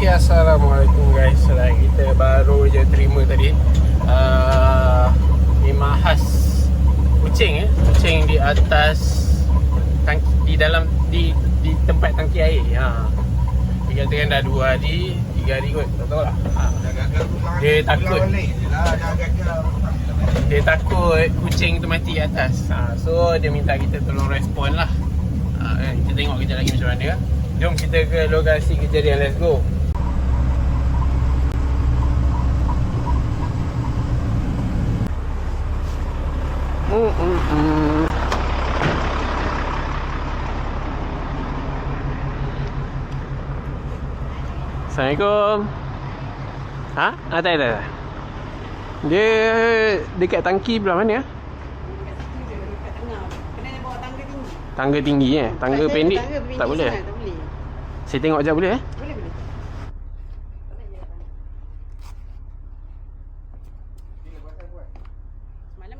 Okay, Assalamualaikum guys. Like kita baru je terima tadi. Uh, Memang khas Kucing eh? Kucing di atas tangki, Di dalam Di di tempat tangki air. Ha. Dia katakan dah dua hari Tiga hari kot. Tak tahu lah ha. Dia takut. Dia takut kucing tu mati atas. Ha. So dia minta kita tolong respon lah. Ha, kan? Kita tengok kejap lagi macam mana. Jom kita ke lokasi kejadian. Let's go Assalamualaikum. Ha? Ah, tak ada. tak. Dia dekat tangki belah mana ya? Tangga tinggi. Tangga tinggi eh. Tangga pendek sangat, Tak boleh. Saya tengok je boleh eh? Boleh boleh. Semalam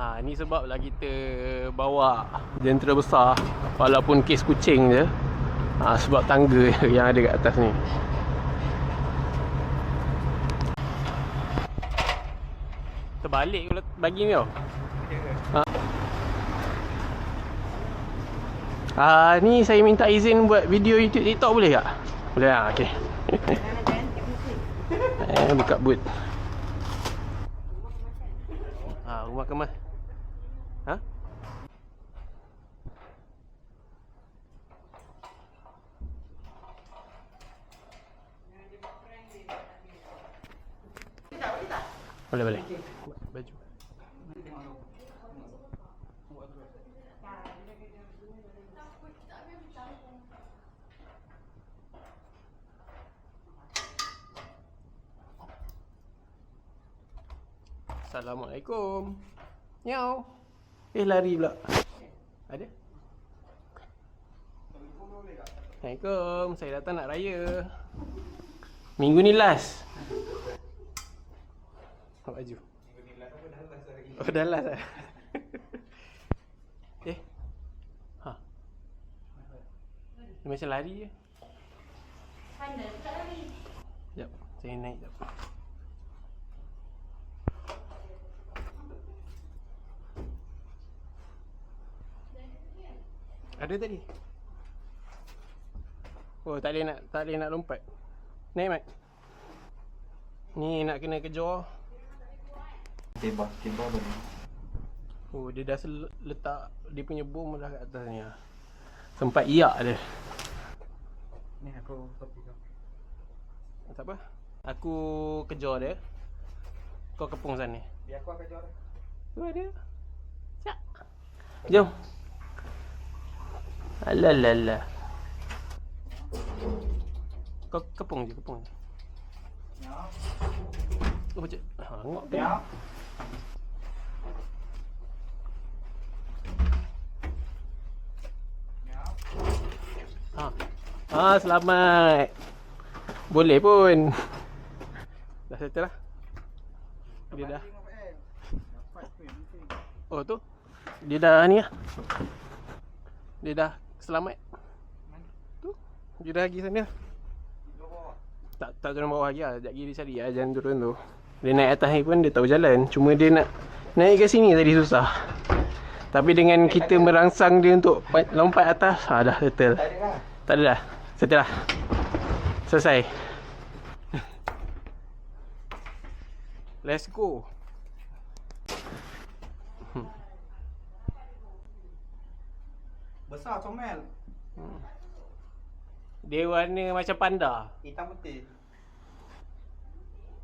Ha, ni sebab lah kita bawa jentera besar walaupun kes kucing je. Ha, sebab tangga yang ada kat atas ni. Terbalik kalau bagi ni tau. Ha. Ah, ni saya minta izin buat video YouTube TikTok boleh tak? Boleh ah, okey. Eh, buka boot. Ah, rumah kemas. Boleh boleh. Baju. Assalamualaikum. Miau. Eh lari pula. Ada? Assalamualaikum. Saya datang nak raya. Minggu ni last. Apa baju? Oh dah last lah. eh. Ha. Dia macam lari je. Sekejap. Saya naik sekejap. Ada tadi. Oh, tak boleh nak tak boleh nak lompat. Naik mat. Ni nak kena kejar. Tiba, tiba balik. Oh, dia dah sel- letak dia punya bom dah kat atas ni. ah. Sempat iyak dia. Ni aku topi kau. Tak apa. Aku kejar dia. Kau kepung sana. Biar aku akan jual. Tu ada. Cak. Jom. Alalala. Kau kepung je, kepung je. Ya. Oh, cik. Ha, ngok. Ya. Ha. Ah, selamat. Boleh pun. Dah settle lah. Dia dah. Oh tu. Dia dah ni lah. Dia dah selamat. Tu. Dia dah pergi sana. Tak tak turun bawah lagi lah. Sekejap lagi dia cari lah. Jangan turun tu. Dia naik atas ni pun dia tahu jalan. Cuma dia nak naik ke sini tadi susah. Tapi dengan kita merangsang dia untuk pa- lompat atas, ha, dah settle. Tak ada. Tak ada dah. Settle lah. Selesai. Let's go. Besar comel. Dia warna macam panda. Hitam putih.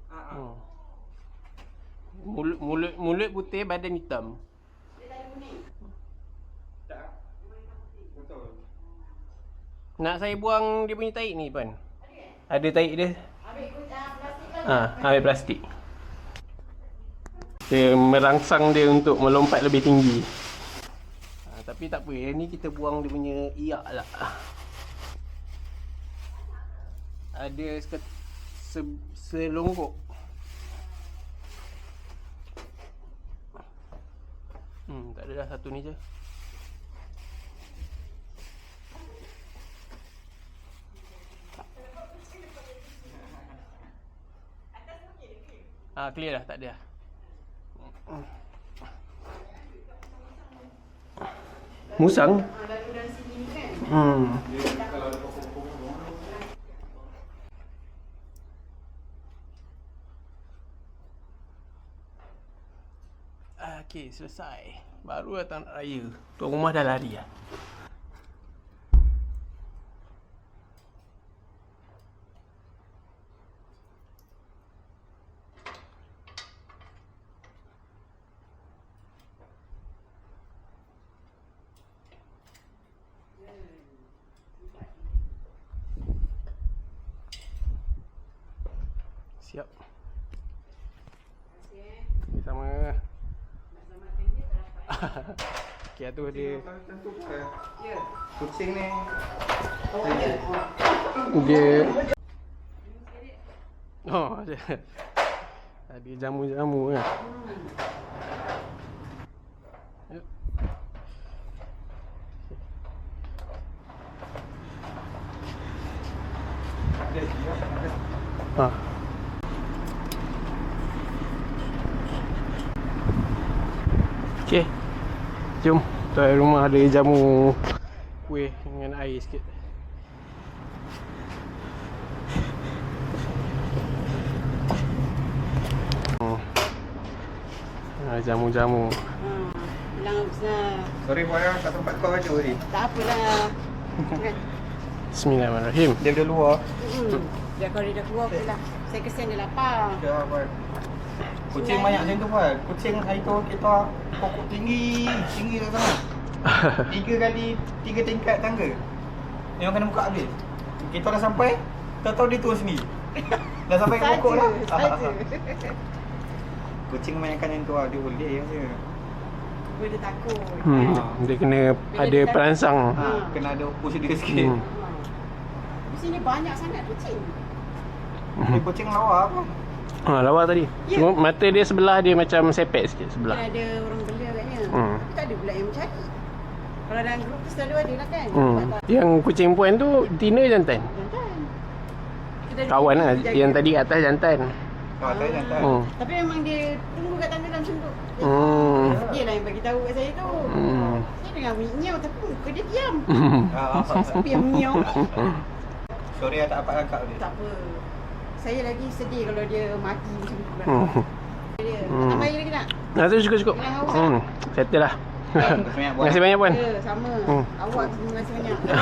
Ah, ah. Hmm. Mulut, mulut, mulut putih, badan hitam. Nak saya buang dia punya taik ni, Pan? Ada taik dia. Kan Ha, ambil plastik. Dia merangsang dia untuk melompat lebih tinggi. Ha, tapi tak apa, yang ni kita buang dia punya iyak lah. Ada se, selonggok. Hmm, tak ada dah satu ni je. Ah, clear dah, tak ada dah. Musang? Ah, kan. Hmm. Ah, Okey, selesai. Baru datang nak raya. Tuan rumah dah lari lah. Siap. Terima kasih eh. Sama. Okey, tu dia. Ya. Kucing ni. Oh. Oh. Dia Ini sikit. Oh, ada. Ada jamu-jamu kan. Hmm. Ha. Okey. Jom. Tuan rumah ada jamu kuih dengan air sikit. Hmm. Ha, jamu-jamu. Hmm. Bilang besar. Sorry boy, ah, kat tempat kau aja tadi. Tak apalah. Kan? Bismillahirrahmanirrahim. Dia dah luar. Hmm. Dia kalau dia dah keluar pula lah. Saya kesian dia lapar. Ya. Kucing banyak macam tu boy. Kucing hari tu kita pokok tinggi, tinggi tak sangat. Tiga kali, tiga tingkat tangga. Memang kena buka habis. Kita dah sampai, tak tahu dia turun sendiri. Dah sampai ke pokok lah. Saja. Kucing kebanyakan yang tu lah, dia boleh je. Boleh dia takut. Hmm, dia kena ada perangsang. Ha, kena ada push dia sikit. Hmm. Di sini banyak sangat kucing. Ni kucing lawa apa? Ha, lawa tadi. Cuma mata dia sebelah dia macam sepek sikit sebelah. ada orang bela agaknya. Hmm. Tapi tak ada pula yang mencari. Kalau dalam grup tu selalu ada lah kan. Hmm. Yang kucing puan tu tina jantan. Jantan. Kita ada Kawan lah. Yang tadi kat atas jantan. Jantan. Hmm. Tapi memang dia tunggu kat tangga dalam sunduk. Hmm. Dia lah yang bagi tahu kat saya tu. Hmm. Saya dengar miau tapi muka dia diam. Ah, Siapa yang miau? Sorry lah tak dapat angkat dia. tak apa. Saya lagi sedih kalau dia mati macam tu. Hmm. Dia. Hmm. Tambah lagi nak? Nah, tu cukup cukup. Jangan haus, Hmm. Settle lah. Terima Terima kasih kasih banyak puan. Ya, sama. Hmm. Awak terima kasih banyak. Ya,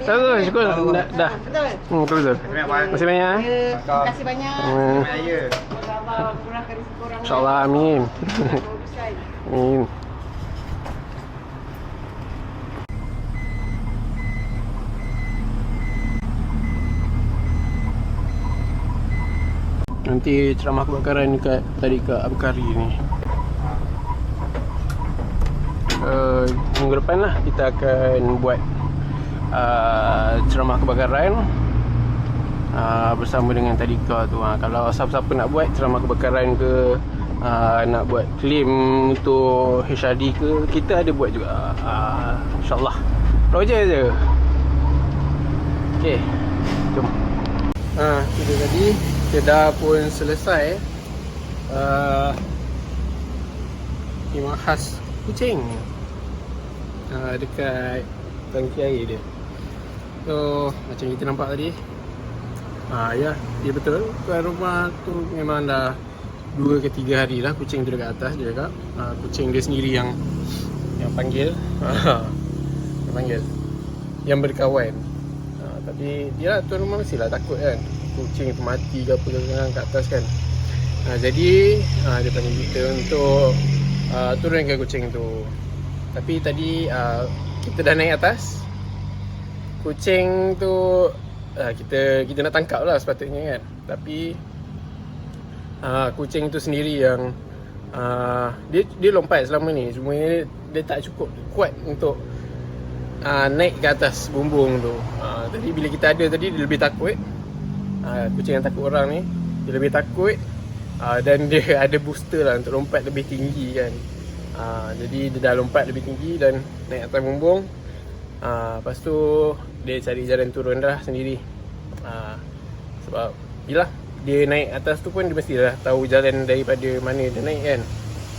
Tak tu cukup. Dah. dah. Betul. Hmm, betul betul. Terima kasih, Puan. Terima kasih banyak. eh. Ya, terima kasih banyak. Hmm. Terima kasih. Semoga abang murahkan rezeki korang. InsyaAllah amin. Baguskan. Amin. Nanti ceramah kebakaran dekat tadi kat Abkari ni. Uh, minggu depan lah kita akan buat uh, ceramah kebakaran uh, bersama dengan Tadika tu. Uh, kalau siapa-siapa nak buat ceramah kebakaran ke uh, nak buat claim untuk HRD ke kita ada buat juga. Uh, insyaallah. Projek je okey jom. Ha kita tadi kita pun selesai uh, khemah khas kucing uh, dekat tangki air dia so macam kita nampak tadi Ha ya, dia betul. Tuan rumah tu memang dah dua ke tiga hari lah kucing tu dekat atas dia cakap. Ha, kucing dia sendiri yang yang panggil. Yang panggil. Yang berkawan. Ha, tapi dia lah tuan rumah mestilah takut kan. Kucing tu mati ke apa ke kat atas kan. Ha, jadi ha, dia panggil kita untuk uh, turunkan kucing tu. Tapi tadi uh, kita dah naik atas. Kucing tu uh, kita kita nak tangkap lah sepatutnya kan. Tapi uh, kucing tu sendiri yang uh, dia dia lompat selama ni cuma dia, dia tak cukup kuat untuk uh, naik ke atas bumbung tu. Uh, tadi bila kita ada tadi dia lebih takut. Uh, kucing yang takut orang ni dia lebih takut uh, dan dia ada booster lah untuk lompat lebih tinggi kan. Uh, jadi dia dah lompat lebih tinggi dan naik atas bumbung. Uh, lepas tu dia cari jalan turun dah sendiri. Uh, sebab Yelah Dia naik atas tu pun Dia mesti dah tahu jalan daripada mana dia naik kan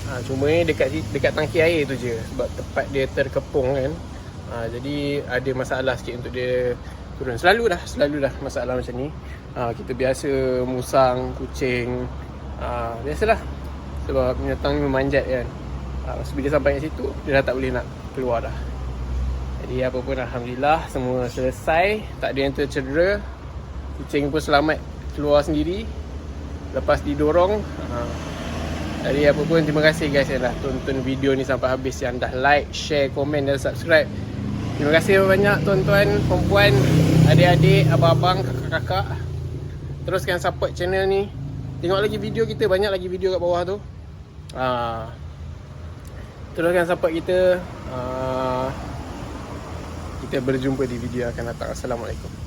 ha, Cuma dekat dekat tangki air tu je Sebab tempat dia terkepung kan ha, Jadi ada masalah sikit untuk dia turun Selalu dah Selalu dah masalah macam ni ha, Kita biasa musang, kucing. Ha, Biasalah. Sebab binatang ni memanjat kan. Ha, Lepas bila sampai kat situ Dia dah tak boleh nak keluar dah. Jadi apa pun Alhamdulillah semua selesai. Tak ada yang tercedera. Kucing pun selamat keluar sendiri. Lepas didorong. Ha. Jadi apa pun terima kasih guys yang dah tonton video ni sampai habis. Yang dah like, share, komen dan subscribe. Terima kasih banyak tuan-tuan, perempuan, adik-adik, abang-abang, kakak-kakak Teruskan support channel ni. Tengok lagi video kita, banyak lagi video kat bawah tu. Ha. Teruskan support kita. Ha. Kita berjumpa di video akan datang. Assalamualaikum